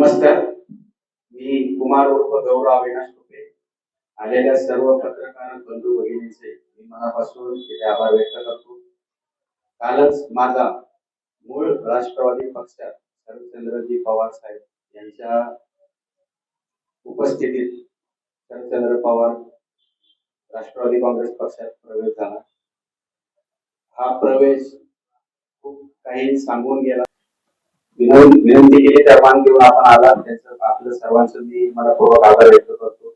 नमस्कार. मी कुमार उर्फ गौरव अविनाश टोपे. आलेल्या सर्व पत्रकार बंधू भगिनींचे मी मनापासून तिथे आभार व्यक्त करतो. कालच माझा मूळ राष्ट्रवादी पक्षात शरदचंद्रजी पवार साहेब यांच्या उपस्थितीत शरदचंद्र पवार राष्ट्रवादी काँग्रेस पक्षात प्रवेश झाला. हा प्रवेश खूप काही सांगून गेला विनंती केली त्या मान घेऊन आपण आला त्याचं आपलं सर्वांचं मी मनपूर्वक आभार व्यक्त करतो.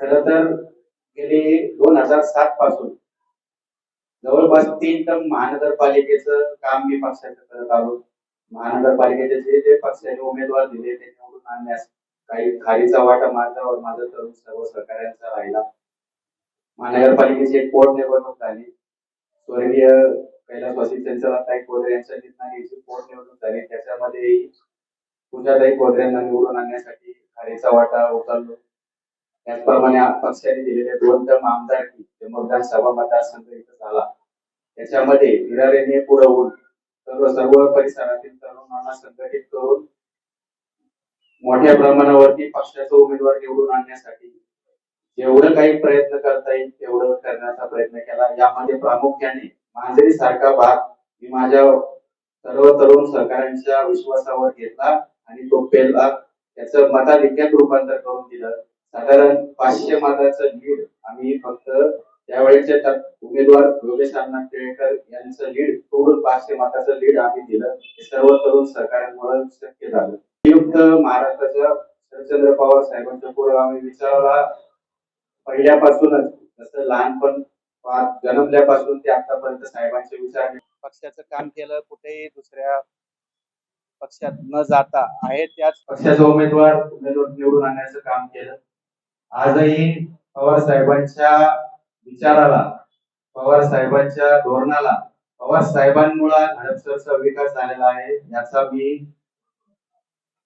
खर तर गेले दोन हजार सात पासून जवळपास तीन टर्म महानगरपालिकेचं काम मी पक्षाचं करत आलो. महानगरपालिकेचे जे जे पक्षाने उमेदवार दिले ते निवडून आणण्यास काही खारीचा वाटा माझ्यावर माझा तरुण सर्व सहकार्यांचा राहिला. महानगरपालिकेची एक पोट निवडणूक झाली. स्वर्गीय कैलासवासी चंचलाताई कोरे यांच्या निधनाची पोट झाली? त्याच्यामध्ये पूजाताई कोरे यांना निवडून आणण्यासाठी खारीचा वाटा उचललो. त्याचप्रमाणे पक्षाने दिलेले दोन टर्म आमदारकी ते सभा मतदारसंघ इथं झाला. त्याच्यामध्ये विरारेने पुरवून होऊन सर्व सर्व परिसरातील तरुणांना संघटित करून मोठ्या प्रमाणावरती पक्षाचा उमेदवार निवडून आणण्यासाठी जेवढं काही प्रयत्न करता येईल तेवढं करण्याचा प्रयत्न केला. यामध्ये प्रामुख्याने मांजरी सारखा भाग मी माझ्या सर्व तरुण सहकाऱ्यांच्या विश्वासावर घेतला आणि तो पेलला त्याचं मताधिक्यात रूपांतर करून दिलं. साधारण पाचशे मताचं लीड आम्ही फक्त त्यावेळेचे उमेदवार योगेश अण्णा केळकर यांचं लीड तोडून पाचशे मताचं लीड आम्ही दिलं. हे सर्व तरुण सहकाऱ्यांमुळे शक्य झालं. संयुक्त महाराष्ट्राच्या शरदचंद्र पवार साहेबांच्या पुढे आम्ही विचारला. पहिल्यापासूनच जसं लहानपण जन्मल्यापासून ते आतापर्यंत साहेबांचे विचार पक्षाचं काम केलं कुठेही दुसऱ्या पक्षात न जाता आहे त्याच पक्षाचा उमेदवार उमेदवार निवडून आणण्याचं काम केलं. आजही पवार साहेबांच्या विचाराला पवार साहेबांच्या धोरणाला पवार साहेबांमुळे हडपसरचा विकास झालेला आहे याचा मी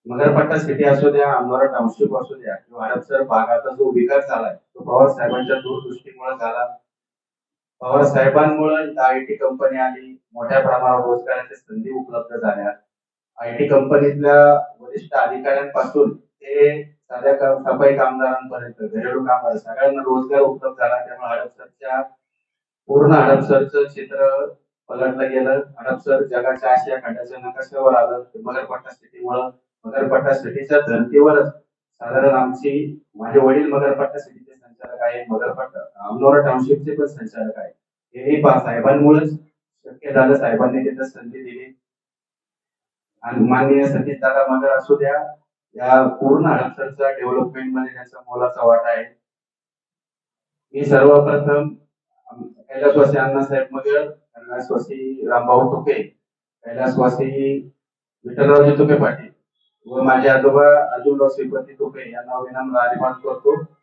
मगरपट्टा सिटी असू द्या अंधारा टाउनशिप असू द्या किंवा हडपसर भागाचा जो विकास झालाय तो पवार साहेबांच्या दूरदृष्टीमुळे झाला. पवार साहेबांमुळे आय टी कंपनी आली. मोठ्या प्रमाणावर रोजगाराच्या संधी उपलब्ध झाल्या आय टी कंपनीतल्या वरिष्ठ अधिकाऱ्यांपासून ते साध्या सफाई कामगारांपर्यंत घरेलू कामगार सगळ्यांना रोजगार उपलब्ध झाला. त्यामुळे हडपसरच्या पूर्ण हडपसरचं क्षेत्र पलटलं गेलं. हडपसर जगाच्या आशिया खंडाच्या नकाशावर आलं. ते मगरपट्टा सिटीमुळं. मगरपट्टा सिटीच्या धर्तीवरच साधारण आमची माझे वडील मगरपट्टा सिटी संचालक आहे अमलोरा टाउनशिपचे पण संचालक आहे हेही साहेबांमुळेच शक्य झालं. साहेबांनी त्यांना संधी दिली. आणि माननीय सतीश दादा मगर असू द्या. या पूर्ण हडपसरच्या डेव्हलपमेंटमध्ये त्यांचा मोलाचा वाटा आहे. मी सर्वप्रथम आम- कैलासवासी अण्णासाहेब मगर कैलासवासी रामभाऊ तुके कैलासवासी विठ्ठलरावजी तुके पाटील व माझे आजोबा अर्जुनराव श्रीपती तुके यांना विनम्र अभिमान करतो.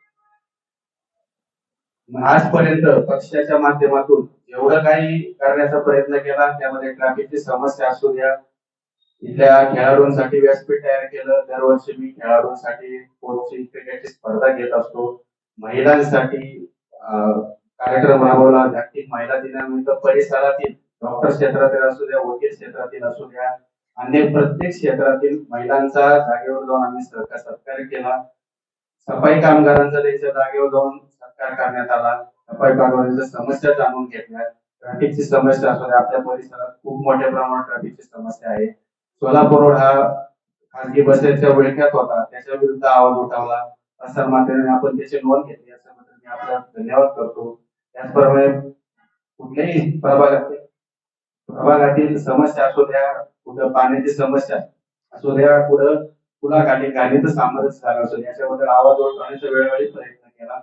आजपर्यंत पक्षाच्या माध्यमातून एवढं काही करण्याचा प्रयत्न केला त्यामध्ये ट्रॅफिकची समस्या असू द्या. इथल्या खेळाडूंसाठी व्यासपीठ तयार केलं. दरवर्षी मी खेळाडूंसाठी कोचिंग क्रिकेटची स्पर्धा घेत असतो. महिलांसाठी कार्यक्रम राबवला. जागतिक महिला दिनानिमित्त परिसरातील डॉक्टर क्षेत्रातील असू द्या वकील क्षेत्रातील असू द्या अन्य प्रत्येक क्षेत्रातील महिलांचा जागेवर जाऊन आम्ही सहकार सत्कार केला. सफाई कामगारांचा त्यांच्या जागेवर जाऊन सत्कार करण्यात आला. सफाई कामगारांच्या समस्या जाणून घेतल्या ट्रॅफिकची समस्या असू द्या आपल्या परिसरात खूप मोठ्या प्रमाणात ट्रॅफिकची समस्या आहे. सोलापूर रोड हा खासगी बसेसच्या विळख्यात होता. त्याच्या विरुद्ध आवाज उठवला. प्रसार माध्यमाने आपण त्याची नोंद घेतली. याच्याबद्दल मी आपला धन्यवाद करतो. त्याचप्रमाणे कुठल्याही प्रभागातील प्रभागातील समस्या असू द्या कुठं पाण्याची समस्या असू द्या कुठं पुलाखाली गाडीचं सामर्थ्य झालं असू याच्याबद्दल आवाज उठवण्याचा वेळोवेळी प्रयत्न केला.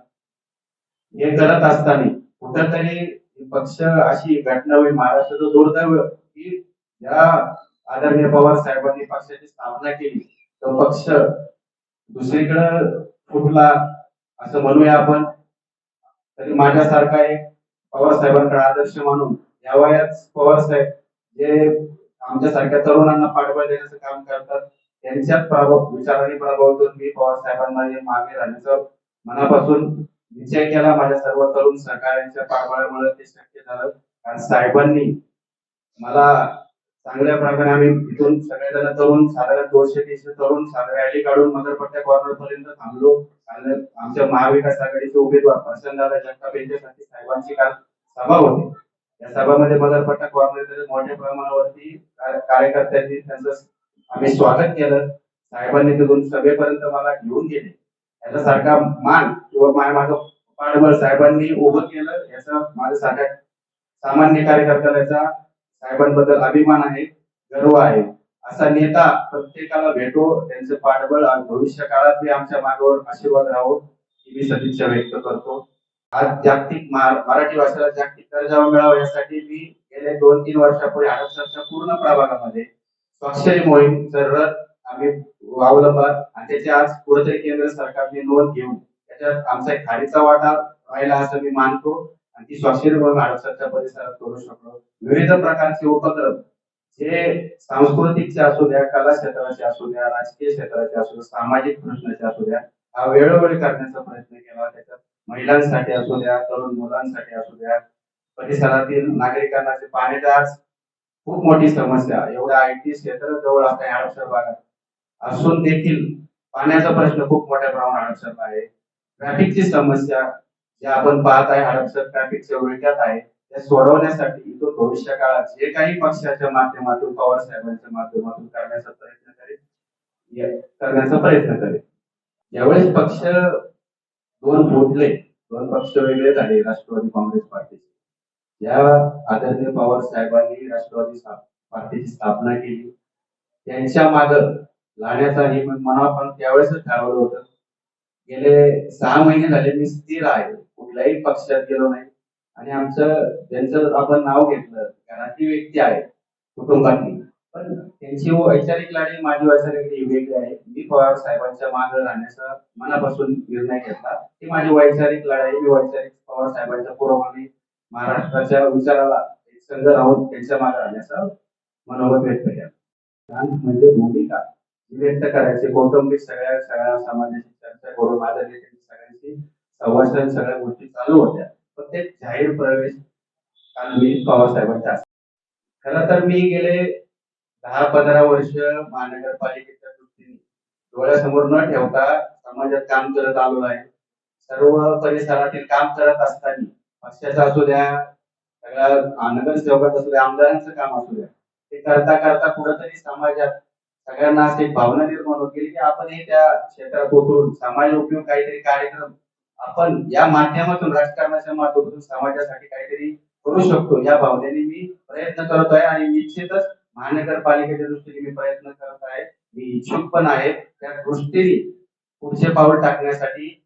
हे करत असताना कुठंतरी पक्ष अशी घटना होईल महाराष्ट्राचं दुर्दैव की या आदरणीय पवार साहेबांनी पक्षाची स्थापना केली तर पक्ष दुसरीकडे फुटला असं म्हणूया आपण. तरी माझ्यासारखा एक पवार साहेबांकडे आदर्श म्हणून या वयात पवार साहेब जे आमच्यासारख्या तरुणांना पाठबळ देण्याचं काम करतात त्यांच्यात प्रभाव विचारांनी प्रभावित मी पवार साहेबांना मागे राहण्याचं मनापासून विचार केला माझ्या सर्व तरुण सहकार्यांच्या पाठबळामुळे ते शक्य झालं. कारण साहेबांनी मला चांगल्या प्रकारे आम्ही इथून सगळेजण तरुण साधारण दोनशे तीनशे तरुण साधारण रॅली काढून मदरपट्ट्या कॉर्नर पर्यंत थांबलो. आणि आमच्या महाविकास आघाडीचे उमेदवार प्रसन्नदादा जगताप यांच्यासाठी साहेबांची काल सभा होती. या सभामध्ये मदरपट्टा कॉर्नर मोठ्या प्रमाणावरती कार्यकर्त्यांनी त्यांचं आम्ही स्वागत केलं. साहेबांनी तिथून सभेपर्यंत मला घेऊन गेले. याचा सारखा मान किंवा माझ्या मागं पाठबळ साहेबांनी उभं केलं याचा माझ्या सारख्या सामान्य कार्यकर्त्याला याचा साहेबांबद्दल अभिमान आहे गर्व आहे. असा नेता प्रत्येकाला भेटो त्यांचं पाठबळ आणि भविष्य काळात आमच्या मागावर आशीर्वाद राहो ही मी सदिच्छा व्यक्त करतो. आज जागतिक मा- मराठी भाषेला जागतिक दर्जा मिळावा यासाठी मी गेले दोन तीन वर्षापूर्वी हडपसरच्या पूर्ण प्रभागामध्ये स्वाक्षरी मोहीम रथ आम्ही अवलंबात आणि त्याच्या आज कुठेतरी केंद्र सरकारने नोंद घेऊन त्याच्यात आमचा एक खारीचा वाटा राहिला असं मी मानतो. आणि ती स्वाक्षरी मोहीम परिसरात करू शकलो. विविध प्रकारचे उपक्रम जे सांस्कृतिकचे असू द्या कला क्षेत्राचे असू द्या राजकीय क्षेत्राचे असू द्या सामाजिक प्रश्नाचे असू द्या हा वेळोवेळी करण्याचा प्रयत्न केला. त्याच्यात महिलांसाठी असू द्या तरुण मुलांसाठी असू द्या परिसरातील नागरिकांना जे आज खूप मोठी समस्या एवढ्या आय टी क्षेत्र जवळ आपल्या हडपसर भागात असून देखील पाण्याचा प्रश्न खूप मोठ्या प्रमाणात अडचण आहे. ट्रॅफिकची समस्या जे आपण पाहत आहे हडपसर ट्रॅफिकच्या विळख्यात आहे त्या सोडवण्यासाठी इथून भविष्य काळात जे काही पक्षाच्या माध्यमातून पवार साहेबांच्या माध्यमातून करण्याचा प्रयत्न करेल करण्याचा प्रयत्न करेल. यावेळेस पक्ष दोन फुटले दोन पक्ष वेगळे झाले राष्ट्रवादी काँग्रेस पार्टीचे या आदरणीय पवार साहेबांनी राष्ट्रवादी पार्टीची स्थापना केली त्यांच्या माग लाण्याचाही मनापण त्यावेळेसच ठरवलं होतं. गेले सहा महिने झाले मी स्थिर आहे. कुठल्याही पक्षात गेलो नाही. आणि आमचं त्यांचं आपण नाव घेतलं घरातली व्यक्ती आहे कुटुंबातली. पण त्यांची वैचारिक लाडी माझी वैचारिक वेगळी आहे. मी पवार साहेबांच्या मागे राहण्याचा मनापासून निर्णय घेतला. ती माझी वैचारिक लढाई आहे. मी वैचारिक पवार साहेबांच्या पुरोगामी महाराष्ट्राच्या विचाराला संघ राहून त्यांच्या मागे राहण्याचा मनोगत व्यक्त केला. म्हणजे भूमिका. व्यक्त करायचे कौटुंबिक सगळ्या सगळ्या समाजाची चर्चा करून माझ्या सगळ्यांची संभाषण सगळ्या गोष्टी चालू होत्या. पण ते जाहीर प्रवेश काल मी पवारसाहेबांच्या खरं तर मी गेले दहा पंधरा वर्ष महानगरपालिकेच्या दृष्टीने डोळ्यासमोर न ठेवता समाजात काम करत आलो आहे. सर्व परिसरातील काम करत असताना पक्षाचं असू द्या सगळ्या नगरसेवकात असू द्या आमदारांचं काम असू द्या ते करता करता कुठंतरी समाजात सगळ्यांना अशी एक भावना निर्माण होत गेली की आपण हे त्या क्षेत्रात उतरून समाज उपयोग काहीतरी कार्यक्रम आपण या माध्यमातून राजकारणाच्या माध्यमातून समाजासाठी काहीतरी करू शकतो. या भावनेने मी प्रयत्न करत आहे आणि निश्चितच महानगरपालिकेच्या दृष्टीने मी प्रयत्न करत आहे. मी इच्छुक पण आहे. त्या दृष्टीने पुढचे पाऊल टाकण्यासाठी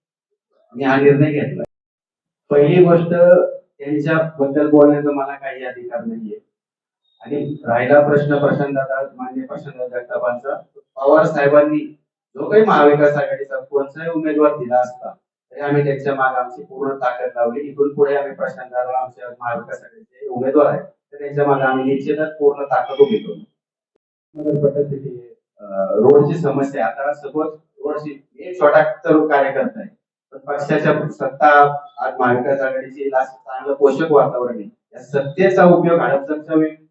मी हा निर्णय घेतला. पहिली गोष्ट त्यांच्याबद्दल बोलण्याचा मला काही अधिकार नाहीये. आणि राहिला प्रश्न प्रशांतदादा मान्य प्रशांत जगतापांचा पवार साहेबांनी जो काही महाविकास आघाडीचा कोणताही उमेदवार दिला असता तरी आम्ही त्यांच्या मागे आमची पूर्ण ताकद लावली. इथून पुढे आम्ही प्रशांतदादा आमच्या महाविकास आघाडीचे उमेदवार आहेत तर त्यांच्या मागे आम्ही निश्चितच पूर्ण ताकद उभी करू. रोडची समस्या आता सपोज रोडची एक छोटा तर कार्यकर्ता आहे. पण पक्षाच्या सत्ता आज महाविकास आघाडीची चांगलं पोषक वातावरण आहे. या सत्तेचा उपयोग हडपसरच्या वि-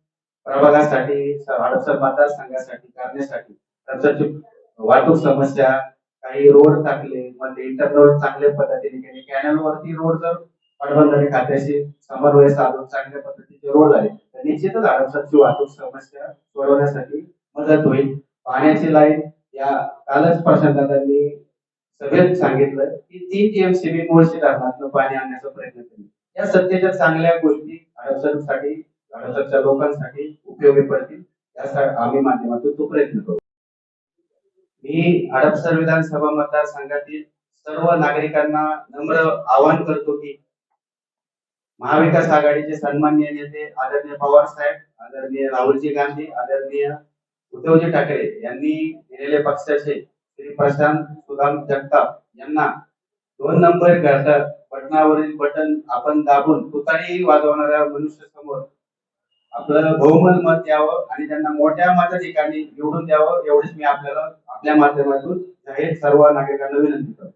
प्रभागासाठी स- हडपसर मतदारसंघासाठी करण्यासाठी त्यांच्या वाहतूक समस्या काही रोड टाकले मध्ये इंटरनल चांगल्या पद्धतीने केले. कॅनल वरती रोड जर पाटबंधारे खात्याशी समन्वय साधून चांगल्या पद्धतीचे रोड झाले तर निश्चितच हडपसरची वाहतूक समस्या सोडवण्यासाठी मदत होईल. पाण्याची लाईन या कालच प्रशांतदादांनी सभेत सांगितलं की तीन टीएमसीबी मुळशी धरणातून पाणी आणण्याचा प्रयत्न केला या सत्तेच्या चांगल्या गोष्टी हडपसरसाठी हडपसरच्या लोकांसाठी उपयोगी पडतील. यासाठी आम्ही माध्यमातून तो प्रयत्न करू. मी हडपसर विधानसभा मतदारसंघातील सर्व नागरिकांना नम्र आवाहन करतो की महाविकास आघाडीचे सन्माननीय नेते आदरणीय पवार साहेब आदरणीय राहुलजी गांधी आदरणीय उद्धवजी ठाकरे यांनी दिलेले पक्षाचे श्री प्रशांत सुदाम जगताप यांना दोन नंबर घरचा बटनावरील बटन आपण दाबून तुतारी वाजवणाऱ्या मनुष्य समोर आपलं बहुमत मत द्यावं आणि त्यांना मोठ्या मताधिकांनी निवडून द्यावं एवढीच मी आपल्याला आपल्या माध्यमातून जाहीर सर्व नागरिकांना विनंती करतो.